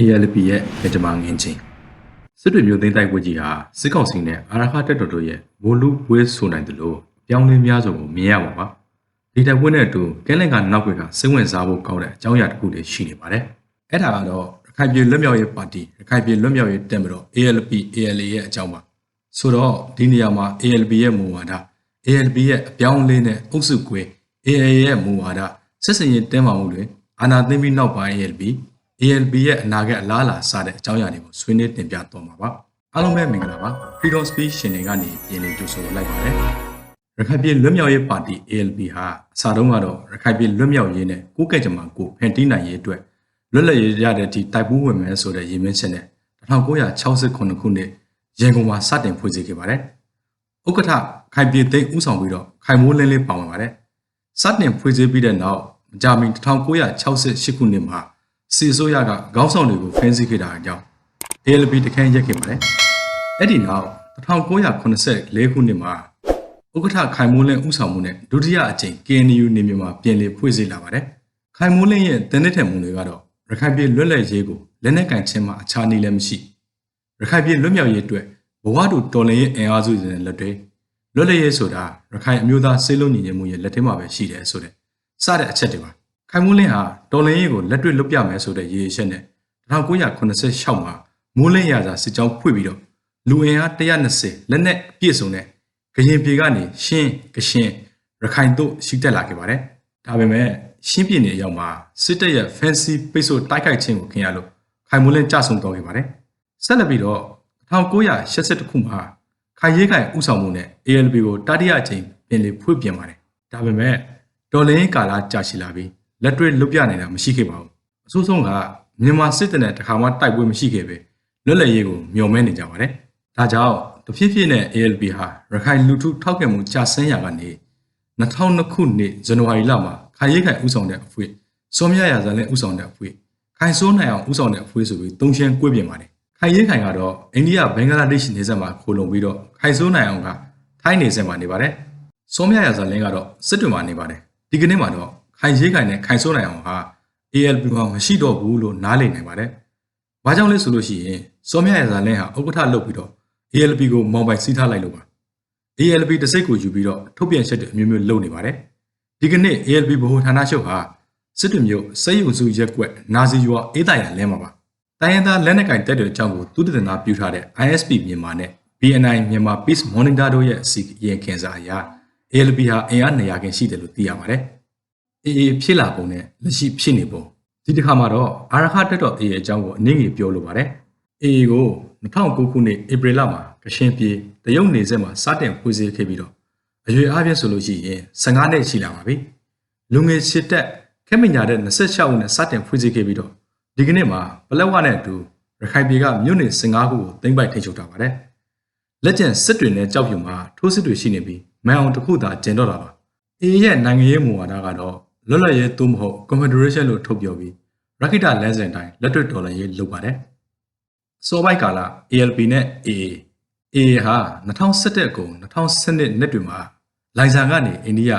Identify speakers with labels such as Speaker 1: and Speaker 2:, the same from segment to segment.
Speaker 1: ALP ရဲ့ဗကြမာငင်းချင်းစစ်တွေမျိုးသိမ်းတိုက်ပွဲကြီးဟာစစ်ကောင်စီနဲ့အာရခတက်တော်တို့ရဲ့ဗိုလ်လူပွဲဆိုနိုင်တယ်လို့အပြောင်းလဲများစွာကိုမြင်ရပါပါဒီတိုက်ပွဲနဲ့အတူကဲလင်ကနောက်ွယ်ကစိတ်ဝင်စားဖို့ကောင်းတဲ့အကြောင်းအရာတစ်ခုတွေရှိနေပါတယ်အဲ့ဒါကတော့ရခိုင်ပြည်လွတ်မြောက်ရေးပါတီရခိုင်ပြည်လွတ်မြောက်ရေးတက်မတော် ALP ALA ရဲ့အကြောင်းပါဆိုတော့ဒီနေရာမှာ ALP ရဲ့မူဝါဒ ALP ရဲ့အပြောင်းအလဲနဲ့အုပ်စုကွဲ AA ရဲ့မူဝါဒဆက်စင်ရေးတင်းမာမှုတွေအာဏာသိမ်းပြီးနောက်ပိုင်း ALP ALP ရဲ့အနာဂတ်အလားအလာစတဲ့အကြောင်းအရာတွေကိုဆွေးနွေးတင်ပြတော့မှာပါအားလုံးပဲမင်္ဂလာပါ Freedom Speech ရှင်တွေကနေပြင်လည်ကြိုဆိုလိုက်ပါတယ်ရခိုင်ပြည်လွတ်မြောက်ရေးပါတီ ALP ဟာအစတုန်းကတော့ရခိုင်ပြည်လွတ်မြောက်ရေးနဲ့ကိုယ်ကဲ့ကြမှာကိုဖန်တီးနိုင်ရေးအတွက်လွတ်လပ်ရေးရတဲ့အထိတိုက်ပွဲဝင်မယ်ဆိုတဲ့ရည်မှန်းချက်နဲ့1968ခုနှစ်ရန်ကုန်မှာစတင်ဖွဲ့စည်းခဲ့ပါတယ်ဥက္ကဋ္ဌခိုင်ပြည်သိန်းဦးဆောင်ပြီးတော့ခိုင်မိုးလင်းလေးပါဝင်ပါတယ်စတင်ဖွဲ့စည်းပြီးတဲ့နောက်မကြာမီ1968ခုနှစ်မှာ စီဆိုးရကခေါင်းဆောင်တွေကိုဖမ်းဆီးခဲ့တာအကြောင်း ALP တခန်းရက်ခဲ့ပါတယ်။အဲ့ဒီနောက်1984ခုနှစ်မှာဥက္ကဋ္ဌခိုင်မိုးလင်းဦးဆောင်မှုနဲ့ဒုတိယအကြိမ် KNU နေမြေမှာပြင်လည်ဖွဲ့စည်းလာပါတယ်။ခိုင်မိုးလင်းရဲ့တင်းနစ်ထက်မှုတွေကတော့ရခိုင်ပြည်လွတ်လပ်ရေးကိုလက်နက်ကင်ချင်းမှာအခြားနည်းလည်းမရှိ။ရခိုင်ပြည်လွတ်မြောက်ရေးအတွက်ဘဝတူတော်လှန်ရေးအင်အားစုတွေနဲ့လက်တွဲလွတ်လပ်ရေးဆိုတာရခိုင်အမျိုးသားစိတ်လုံးညီညွတ်မှုရဲ့လက်ထဲမှာပဲရှိတယ်ဆိုတဲ့စတဲ့အချက်တွေပါ။ ခိုင်မိုးလင်းဟာတော်လှန်ရေးကိုလက်တွေ့လုပ်ပြမယ်ဆိုတဲ့ရည်ရွယ်ချက်နဲ့1986မှာမိုးလင်းရစာစစ်ကြောင်းဖွင့်ပြီးတော့လူအင်အား120လက်နက်ပြည့်စုံတဲ့ကရင်ပြည်ကနေရှင်းကရှင်ရခိုင်တို့ရှိတက်လာခဲ့ပါတယ်။ဒါပေမဲ့ရှင်းပြည်နယ်ရောက်မှာစစ်တပ်ရဲ့ fancy ပိတ်ဆို့တိုက်ခိုက်ခြင်းကိုခင်ရလို့ခိုင်မိုးလင်းကြဆုံတော်ခဲ့ပါတယ်။ဆက်လက်ပြီးတော့1982ခုမှာခိုင်ရဲခိုင်ဥဆောင်မှုနဲ့ ALP ကိုတတိယအကြိမ်ပြင်လေဖွင့်ပြင်ပါတယ်။ဒါပေမဲ့ဒေါ်လင်းကာလာကြာရှည်လာပြီး လက်တွေ့လွတ်ပြနိုင်တာမရှိခဲ့ပါဘူး။အဆိုးဆုံးကမြန်မာစစ်တပ်နဲ့တခါမှတိုက်ပွဲမရှိခဲ့ပဲလွတ်လပ်ရေးကိုမျှော်မှန်းနေကြပါတယ်။ဒါကြောင့်တဖြည်းဖြည်းနဲ့ ALP ဟာရခိုင်လူထုထောက်ခံမှုကျဆင်းရာကနေ2002ခုနှစ်ဇန်နဝါရီလမှာခိုင်ရဲခိုင်ဥဆောင်တဲ့အဖွဲ့စောမြရာဇာလင်းဥဆောင်တဲ့အဖွဲ့ခိုင်စိုးနိုင်အောင်ဥဆောင်တဲ့အဖွဲ့ဆိုပြီးသုံးရှင်းကွဲပြင်ပါတယ်။ခိုင်ရဲခိုင်ကတော့အိန္ဒိယဘင်္ဂလားဒေ့ရှ်နေဆက်မှာခိုလုံပြီးတော့ခိုင်စိုးနိုင်အောင်ကထိုင်းနေဆက်မှာနေပါတယ်။စောမြရာဇာလင်းကတော့စစ်တွေမှာနေပါတယ်။ဒီကနေ့မှာတော့ ခိုင်ရဲခိုင်နဲ့ခိုင်စိုးနိုင်အောင်ဟာ ALP မှာမရှိတော့ဘူးလို့နားလည်နိုင်ပါတယ်။ဘာကြောင့်လဲဆိုလို့ရှိရင်စောမြရာဇာလင်းဟာဥက္ကဋ္ဌလုပ်ပြီးတော့ ALP ကိုမောင်ပိုင်စီးထားလိုက်လို့ပါ ALP တစ်စိတ်ကိုယူပြီးတော့ထုတ်ပြန်ချက်တွေအမျိုးမျိုးလုပ်နေပါတယ်ဒီကနေ့ ALP ဗဟိုဌာနချုပ်ဟာစစ်တွေမျိုးစိတ်ယုံစုရက်ကွက်နာစီရွာအေးတိုင်ရလဲမှာပါတိုင်းရင်းသားလက်နက်ကင်တပ်တွေအကြောင်းကိုသူတည်နာပြုထားတဲ့ ISP မြန်မာနဲ့ BNI မြန်မာ Peace Monitor တို့ရဲ့အစီအရင်ခင်စာအရ ALP ဟာအင်အား200ခန့်ရှိတယ်လို့သိရပါတယ် အေးအေးဖြစ်လာပုံနဲ့လက်ရှိဖြစ်နေပုံဒီတစ်ခါမှာတော့အာရခတက်တော်အေးအကြောင်းကိုအနည်းငယ်ပြောလိုပါတယ်အေးကို2009ခုနှစ်ဧပြီလမှာကရှင်ပြည်တရုတ်နေဆက်မှာစတင်ဖွေးစည်းခဲ့ပြီးတော့အရွယ်အားဖြင့်ဆိုလို့ရှိရင်15နှစ်ရှိလာပါပြီလူငယ်စစ်တပ်ခက်မညာတဲ့26ဦးနဲ့စတင်ဖွေးစည်းခဲ့ပြီးတော့ဒီကနေ့မှာပလက်ဝနဲ့အတူရခိုင်ပြည်ကမြို့နယ်15ခုကိုသိမ်းပိုက်ထိန်းချုပ်ထားပါတယ်လက်ကျန်စစ်တွေနဲ့ကြောက်ဖြူမှာထိုးစစ်တွေရှိနေပြီးမန်အောင်တစ်ခုသာကျင်တော့တာပါအေးရဲ့နိုင်ငံရေးမူဝါဒကတော့ လွတ်လပ်ရေးသို့မဟုတ် Confederation လို့ထုတ်ပြောပြီးရခိတလမ်းစဉ်တိုင်းလက်တွေ့တော်လှန်ရေးလုပ်ပါတယ်စောပိုက်ကာလ ALP နဲ့ AA AA ဟာ2017ကုန်2012နှစ်တွေမှာလိုင်ဇာကနေအိန္ဒိယ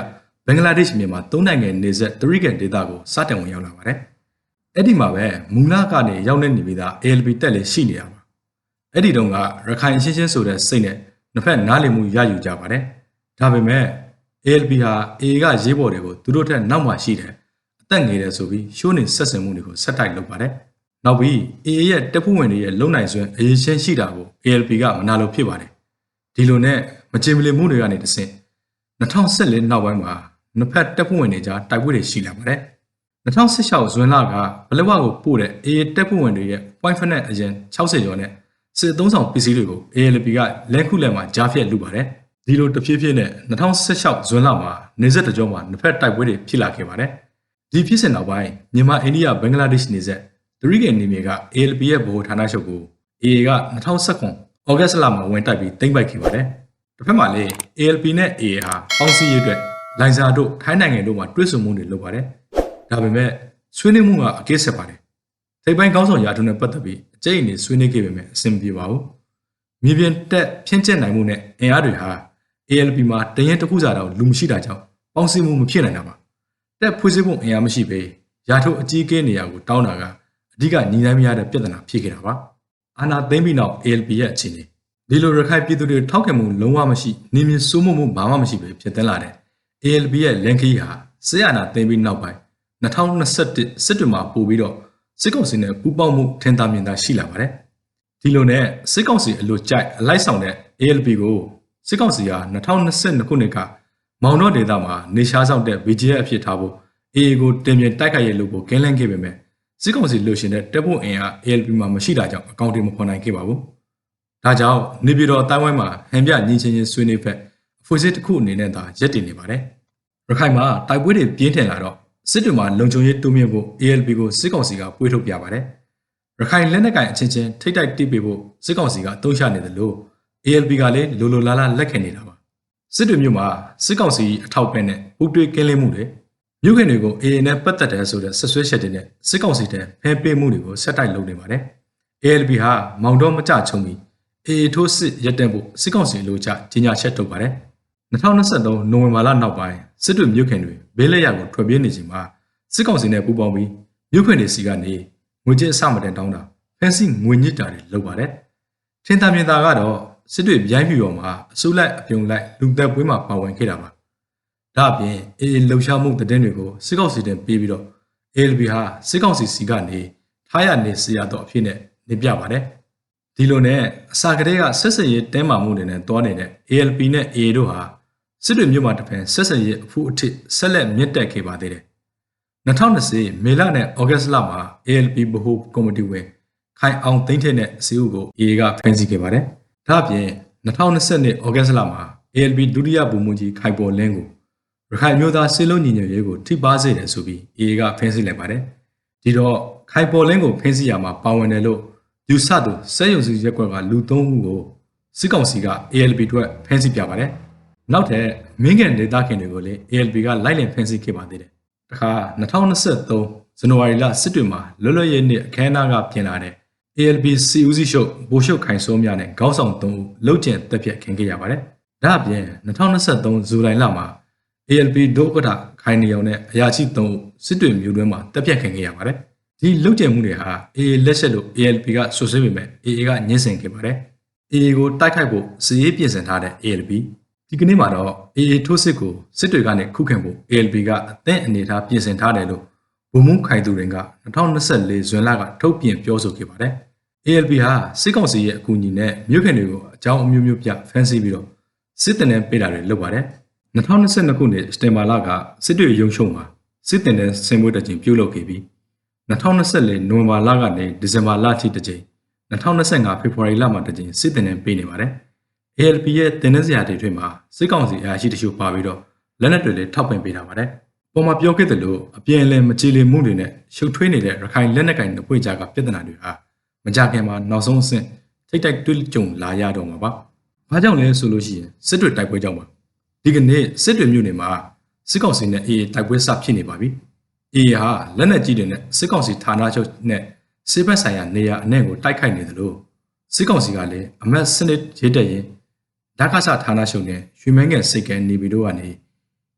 Speaker 1: ဘင်္ဂလားဒေ့ရှ်မြန်မာသုံးနိုင်ငံနေဆက်တရိကန်ဒေသကိုစတင်ဝင်ရောက်လာပါတယ်။အဲ့ဒီမှာပဲမူလကနေရောက်နေနေပြီးသား ALP တက်လည်းရှိနေတာပါ။အဲ့ဒီတုန်းကရခိုင်ရှင်းရှင်းဆိုတဲ့စိတ်နဲ့နှစ်ဖက်နားလည်မှုရယူကြပါတယ်။ဒါပေမဲ့ ALP ဟာ AA ကရေးပေါ်တွေကိုသူတို့ထက်နောက်မှရှိတယ်။အသက်ငယ်တယ်ဆိုပြီးရှိုးနေဆက်ဆံမှုတွေကိုဆက်တိုက်လုပ်ပါတယ်။နောက်ပြီး AA ရဲ့တပ်ဖွဲ့ဝင်တွေရဲ့လုံနိုင်စွမ်းအရေးချင်းရှိတာကို ALP ကမနာလိုဖြစ်ပါတယ်။ဒီလိုနဲ့မချင်မလီမှုတွေကနေတဆင့်2014နောက်ပိုင်းမှာနှစ်ဖက်တပ်ဖွဲ့ဝင်တွေကြားတိုက်ပွဲတွေရှိလာပါတယ်။2016ဇွန်လကဘလက်ဝကိုပို့တဲ့ AA တပ်ဖွဲ့ဝင်တွေရဲ့ point finance အရင်60ကျော်နဲ့စစ်သုံးဆောင်ပစ္စည်းတွေကို ALP ကလက်ခုလက်မှာကြားဖြတ်လူပါတယ်။ ဒီလိုတဖြည်းဖြည်းနဲ့2016ဇွန်လမှာနေဆက်တကြောမှာနှစ်ဖက်တိုက်ပွဲတွေဖြစ်လာခဲ့ပါတယ်။ဒီဖြစ်စဉ်နောက်ပိုင်းမြန်မာအိန္ဒိယဘင်္ဂလားဒေ့ရှ်နေဆက်တရိကေနေမြေက ALP ရဲ့ဗဟိုဌာနချုပ်ကို AA က2019ဩဂတ်လမှာဝင်တိုက်ပြီးသိမ်းပိုက်ခဲ့ပါတယ်။တစ်ဖက်မှာလည်း ALP နဲ့ AA ဟာပေါင်းစည်းရေးအတွက်လိုင်ဇာတို့ထိုင်းနိုင်ငံတို့မှာတွဲဆုံမှုတွေလုပ်ပါတယ်။ဒါပေမဲ့ဆွေးနွေးမှုကအကဲဆက်ပါတယ်။ထိပ်ပိုင်းကောင်းဆောင်ရာထူးနဲ့ပတ်သက်ပြီးအကျိတ်အနေဆွေးနွေးခဲ့ပေမဲ့အဆင်မပြေပါဘူး။မြေပြင်တက်ဖြင်းကျက်နိုင်မှုနဲ့အင်အားတွေဟာ ALP မှာတရင်တစ်ခုစားတော့လူမရှိတာကြောင့်ပေါင်းစည်းမှုမဖြစ်နိုင်တာပါ။တက်ဖွေးစည်းဖို့အင်အားမရှိပေရာထုအကြီးအကဲနေရာကိုတောင်းတာကအဓိကညီနိုင်မရတဲ့ပြဿနာဖြစ်ခဲ့တာပါအာနာသိမ့်ပြီးနောက် ALP ရဲ့အခြေအနေဒီလိုရခိုင်ပြည်သူတွေထောက်ခံမှုလုံးဝမရှိနေမြင့်စိုးမိုးမှုဘာမှမရှိပဲဖြစ်တင်လာတဲ့ ALP ရဲ့လန်ခီဟာဆေးရနာသိမ့်ပြီးနောက်ပိုင်း2021စစ်တွင်မှာပို့ပြီးတော့စစ်ကောင်စီနဲ့ပူးပေါင်းမှုထင်သာမြင်သာရှိလာပါတယ်ဒီလိုနဲ့စစ်ကောင်စီအလို့ကြိုက်အလိုက်ဆောင်တဲ့ ALP ကို စစ်ကောင်စီက2022ခုနှစ်ကမောင်တော့ဒေသမှာနေရှားဆောင်တဲ့ BGF အဖြစ်ထားဖို့ AA ကိုတင်ပြတိုက်ခိုက်ရလို့ကိုကင်းလန့်ခဲ့ပေမဲ့စစ်ကောင်စီလှုပ်ရှင်တဲ့တပ်ဖို့အင်အား ALP မှာမရှိတာကြောင့်အကောင့်တွေမဖော်နိုင်ခဲ့ပါဘူး။ဒါကြောင့်နေပြည်တော်တိုင်းဝိုင်းမှာဟန်ပြညီချင်းချင်းဆွေးနွေးဖက်အဖွေစစ်တစ်ခုအနေနဲ့သာရက်တည်နေပါတယ်။ရခိုင်မှာတိုက်ပွဲတွေပြင်းထန်လာတော့စစ်တွေမှာလုံခြုံရေးတိုးမြင့်ဖို့ ALP ကိုစစ်ကောင်စီကပွေးထုတ်ပြပါတယ်။ရခိုင်လက်နက်ကိုင်အချင်းချင်းထိတ်တိုက်တိပေးဖို့စစ်ကောင်စီကတုံ့ချနေတယ်လို့ ALP ကလည်းလိုလိုလားလားလက်ခံနေတာပါ။စစ်တွေမြို့မှာစစ်ကောင်စီအထောက်ပံ့နဲ့ပူးတွဲကင်းလင်းမှုတွေမြို့ခင်တွေကို AA နဲ့ပတ်သက်တယ်ဆိုတဲ့ဆက်ဆွဲချက်တွေနဲ့စစ်ကောင်စီတဲ့ဖဲပေးမှုတွေကိုဆက်တိုက်လုပ်နေပါတယ်။ ALP ဟာမောင်တော်မကြချုံပြီး AA ထိုးစစ်ရပ်တန့်ဖို့စစ်ကောင်စီလိုချကြီးညာချက်ထုတ်ပါတယ်။2023နိုဝင်ဘာလနောက်ပိုင်းစစ်တွေမြို့ခင်တွေဘေးလက်ရကိုထွက်ပြေးနေချိန်မှာစစ်ကောင်စီနဲ့ပူးပေါင်းပြီးမြို့ခင်တွေစီကနေငွေကြေးအစမတန်တောင်းတာဖန်စီငွေညစ်တာတွေလုပ်ပါတယ်။ထင်သာမြင်သာကတော့ စစ်တွေဗျိုင်းပြူတော်မှာအစိုးလိုက်အပြုံလိုက်လူသက်ပွဲမှာပါဝင်ခဲ့တာပါ။ဒါအပြင်အေးလှုပ်ရှားမှုတဲ့တွေကိုစစ်ကောင်စီတင်ပေးပြီးတော့ ALB ဟာစစ်ကောင်စီစီကနေထားရနေစီရတော့အဖြစ်နဲ့နေပြပါတယ်။ဒီလိုနဲ့အစာကလေးကဆက်စပ်ရေးတဲမာမှုတွေနဲ့တွားနေတဲ့ ALP နဲ့ AA တို့ဟာစစ်တွေမြို့မှာတဖန်ဆက်စပ်ရေးအဖို့အထစ်ဆက်လက်မြင့်တက်ခဲ့ပါသေးတယ်။2020မေလနဲ့ဩဂတ်လမှာ ALP ဗဟိုကော်မတီဝင်ခိုင်အောင်သိန်းထက်နဲ့စီဦးကို AA ကဖမ်းဆီးခဲ့ပါတယ်။ ဒါ့အပြင်2020ဩဂတ်လမှာ ALP ဒုတိယဗိုလ်မှူးကြီးခိုင်ပေါ်လင်းကိုရခိုင်မျိုးသားစစ်လုံးညီညွတ်ရေးကိုထိပါစေတယ်ဆိုပြီး AA ကဖမ်းဆီးလိုက်ပါတယ်။ဒီတော့ခိုင်ပေါ်လင်းကိုဖမ်းဆီးရမှာပါဝင်တယ်လို့ယူဆသူစက်ရုံစီရက်ကွက်ကလူသုံးဦးကိုစစ်ကောင်စီက ALP အတွက်ဖမ်းဆီးပြပါတယ်။နောက်ထပ်မင်းကန်ဒေသခင်တွေကိုလည်း ALP ကလိုက်လံဖမ်းဆီးခဲ့ပါသေးတယ်။တခါ2023ဇန်နဝါရီလစစ်တွေမှာလွတ်လပ်ရေးနေ့အခမ်းအနားကပြင်လာတဲ့ ALP စီဦးစီးရှုပ်ဘိုးရှုပ်ခိုင်စိုးများနဲ့ခေါင်းဆောင်၃ဦးလှုပ်ကျင်တက်ပြက်ခင်ခဲ့ရပါတယ်။ဒါအပြင်2023ဇူလိုင်လမှာ ALP ဒုက္ကဋခိုင်နေအောင်နဲ့အရာရှိ၃ဦးစစ်တွေမျိုးတွင်းမှာတက်ပြက်ခင်ခဲ့ရပါတယ်။ဒီလှုပ်ကျင်မှုတွေဟာ AA လက်ချက်လို့ ALP ကဆွဆွဲပေမဲ့ AA ကညှင်းဆင်ခဲ့ပါတယ်။ AA ကိုတိုက်ခိုက်ဖို့စည်ရေးပြင်ဆင်ထားတဲ့ ALP ဒီကနေ့မှာတော့ AA ထိုးစစ်ကိုစစ်တွေကနေခုခံဖို့ ALP ကအသင့်အနေထားပြင်ဆင်ထားတယ်လို့ဘုံမှုခိုင်သူတွေက2024ဇွန်လကထုတ်ပြန်ပြောဆိုခဲ့ပါတယ်။ ALP ဟာစစ်ကောင်စီရဲ့အကူအညီနဲ့မြို့ခင်တွေကိုအကြောင်းအမျိုးမျိုးပြဖန်ဆီးပြီးတော့စစ်တပ်နဲ့ပေးတာတွေလုပ်ပါတယ်။2022ခုနှစ်စက်တင်ဘာလကစစ်တွေရုံရှုံမှာစစ်တပ်နဲ့ဆင်မွေးတကြိမ်ပြုလုပ်ခဲ့ပြီး2024နိုဝင်ဘာလကနေဒီဇင်ဘာလထိတကြိမ်2025ဖေဖော်ဝါရီလမှာတကြိမ်စစ်တပ်နဲ့ပေးနေပါတယ်။ ALP ရဲ့တင်နေစရာတွေထွေမှာစစ်ကောင်စီအရာရှိတချို့ပါပြီးတော့လက်နက်တွေလည်းထောက်ပံ့ပေးတာပါတယ်။ပေါ်မှာပြောခဲ့တယ်လို့အပြင်းအလဲမကြည်လင်မှုတွေနဲ့ရှုပ်ထွေးနေတဲ့ရခိုင်လက်နက်ကင်တွေကြကပြဿနာတွေဟာ မကြခင်မှာနောက်ဆုံးအဆင့်ထိတ်တိုက်တွေ့ကြုံလာရတော့မှာပါ။ဘာကြောင့်လဲဆိုလို့ရှိရင်စစ်တွေတိုက်ပွဲကြောင့်ပါ။ဒီကနေ့စစ်တွေမြို့နယ်မှာစစ်ကောင်စီနဲ့အေးတိုက်ပွဲစဖြစ်နေပါပြီ။အေးဟာလက်နက်ကြီးတွေနဲ့စစ်ကောင်စီဌာနချုပ်နဲ့စစ်ဘက်ဆိုင်ရာနေရာအနှံ့ကိုတိုက်ခိုက်နေတယ်လို့စစ်ကောင်စီကလည်းအမတ်စနစ်ရေးတက်ရင်ဓာတ်ကဆဌာနချုပ်နဲ့ရွှေမန်းငယ်စိတ်ကဲနေပြီးတော့ကနေ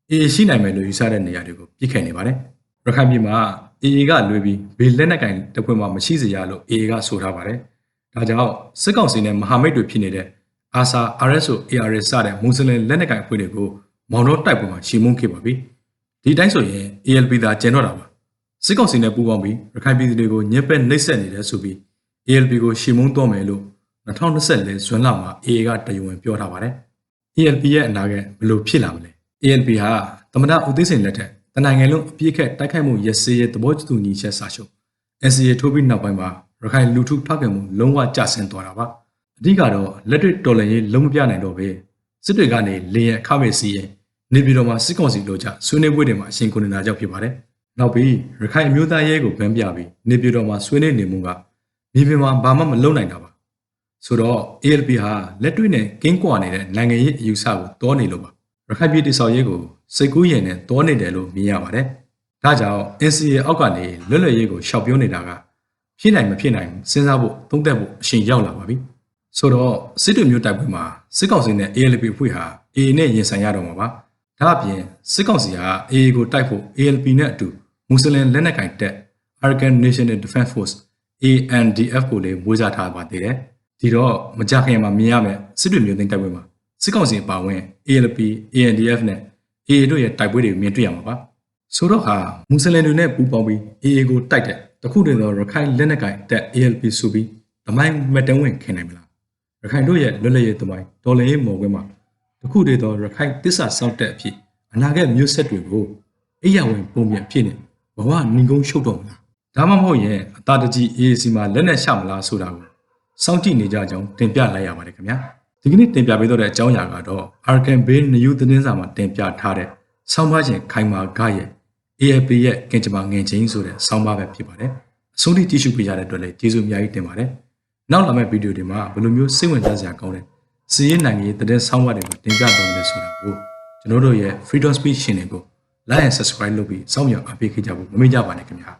Speaker 1: အေးရှိနိုင်မယ်လို့ယူဆတဲ့နေရာတွေကိုပြစ်ခတ်နေပါတယ်။ရခိုင်ပြည်မှာ အေးကလွေပြီးဘေးလက်နက်ကင်တစ်ခွင်မှမရှိစေရလို့အေးကဆိုထားပါတယ်။ဒါကြောင့်စစ်ကောင်စီနဲ့မဟာမိတ်တွေဖြစ်နေတဲ့အာဆာ RSO ARS စတဲ့မွတ်စလင်လက်နက်ကင်အဖွဲ့တွေကိုမောင်တော့တိုက်ပွဲမှာရှီမုန်းခဲ့ပါပြီ။ဒီတိုင်းဆိုရင် ALP သာကျန်တော့တာပါ။စစ်ကောင်စီနဲ့ပူးပေါင်းပြီးရခိုင်ပြည်သူတွေကိုညှက်ပက်နှိပ်စက်နေတယ်ဆိုပြီး ALP ကိုရှီမုန်းတော့မယ်လို့2024ဇွန်လမှာ AA ကတယဝင်ပြောထားပါတယ်။ ALP ရဲ့အနာဂတ်ဘယ်လိုဖြစ်လာမလဲ။ ALP ဟာသမ္မတဦးသိန်းစိန်လက်ထက် တနိုင်ငံလုံးအပြည့်ခက်တိုက်ခိုက်မှုရစရဲ့သဘောတူညီချက်စာချုပ် NCA ထိုးပြီးနောက်ပိုင်းမှာရခိုင်လူထုထောက်ခံမှုလုံးဝကျဆင်းသွားတာပါ။အဓိကတော့လက်တွေ့တော်လှန်ရေးလုံးမပြနိုင်တော့ပဲစစ်တွေကနေလေရင်အခမဲ့စီရင်နေပြည်တော်မှာစစ်ကောင်စီလိုချဆွေးနွေးပွဲတွေမှာအရှင်ကိုနေတာကြောင့်ဖြစ်ပါတယ်။နောက်ပြီးရခိုင်အမျိုးသားရဲကိုဗန်းပြပြီးနေပြည်တော်မှာဆွေးနွေးနေမှုကမြေပြင်မှာဘာမှမလုပ်နိုင်တာပါ။ဆိုတော့ ALP ဟာလက်တွေ့နဲ့ကင်းကွာနေတဲ့နိုင်ငံရေးအယူဆကိုတောနေလို့ပါ။ရခိုင်ပြည်တိဆောက်ရေးကို စိတ်ကူးရင်နဲ့တောနေတယ်လို့မြင်ရပါတယ်။ဒါကြောင့် NCA အောက်ကနေလွတ်လပ်ရေးကိုရှောက်ပြောနေတာကဖြစ်နိုင်မဖြစ်နိုင်စဉ်းစားဖို့သုံးသပ်ဖို့အချိန်ရောက်လာပါပြီ။ဆိုတော့စစ်တွေမျိုးတိုက်ပွဲမှာစစ်ကောင်စီနဲ့ ALP ဖွဲ့ဟာ AA နဲ့ရင်ဆိုင်ရတော့မှာပါ။ဒါအပြင်စစ်ကောင်စီဟာ AA ကိုတိုက်ဖို့ ALP နဲ့အတူမွတ်စလင်လက်နက်ကိုင်တပ် Arakan National Defense Force ANDF ကိုလည်းမွေးစားထားပါသေးတယ်ဒီတော့မကြခင်မှာမြင်ရမယ်စစ်တွေမျိုးသိမ်းတိုက်ပွဲမှာစစ်ကောင်စီအပါအဝင် ALP ANDF နဲ့ AA တို့ရဲ့တိုက်ပွဲတွေကိုမြင်တွေ့ရမှာပါဆိုတော့ဟာမွတ်စလင်တွေနဲ့ပူးပေါင်းပြီး AA ကိုတိုက်တဲ့တခုတည်းသောရခိုင်လက်နက်ကိုင်တပ် ALP ဆိုပြီးသမိုင်းမတန်းဝင်ခင်နိုင်မလားရခိုင်တို့ရဲ့လွတ်လပ်ရေးသမိုင်းဒေါ်လာရေးမော်ခွင့်မှာတခုတည်းသောရခိုင်တစ္ဆာစောင့်တဲ့အဖြစ်အနာဂတ်မျိုးဆက်တွေကိုအိယာဝင်ပုံပြန်ဖြစ်နေဘဝနှင်ကုန်းရှုပ်တော့မလားဒါမှမဟုတ်ရင်အတာတကြီး AAC မှာလက်နက်ရှမလားဆိုတာကိုစောင့်ကြည့်နေကြကြောင်းတင်ပြလိုက်ရပါတယ်ခင်ဗျာ ဒီကနေ့တင်ပြပေးတော့တဲ့အကြောင်းအရာကတော့ Arkan Bay New သတင်းစာမှာတင်ပြထားတဲ့ဆောင်းပါးရှင်ခိုင်မာကရဲ့ AFP ရဲ့ကင်ဂျမာငင်ချင်းဆိုတဲ့ဆောင်းပါးပဲဖြစ်ပါတယ်အဆုံးထိကြည့်ရှုပေးကြတဲ့အတွက်လည်းကျေးဇူးအများကြီးတင်ပါတယ်နောက်လာမယ့်ဗီဒီယိုတွေမှာဘယ်လိုမျိုးစိတ်ဝင်စားစရာကောင်းတဲ့စီးရင်နိုင်ငံရေးသတင်းဆောင်းပါးတွေကိုတင်ပြသွားမယ်ဆိုတာကိုကျွန်တော်တို့ရဲ့ Freedom Speech Channel ကို like and subscribe လုပ်ပြီးစောင့်မျှော်အားပေးခဲ့ကြဖို့မမေ့ကြပါနဲ့ခင်ဗျာ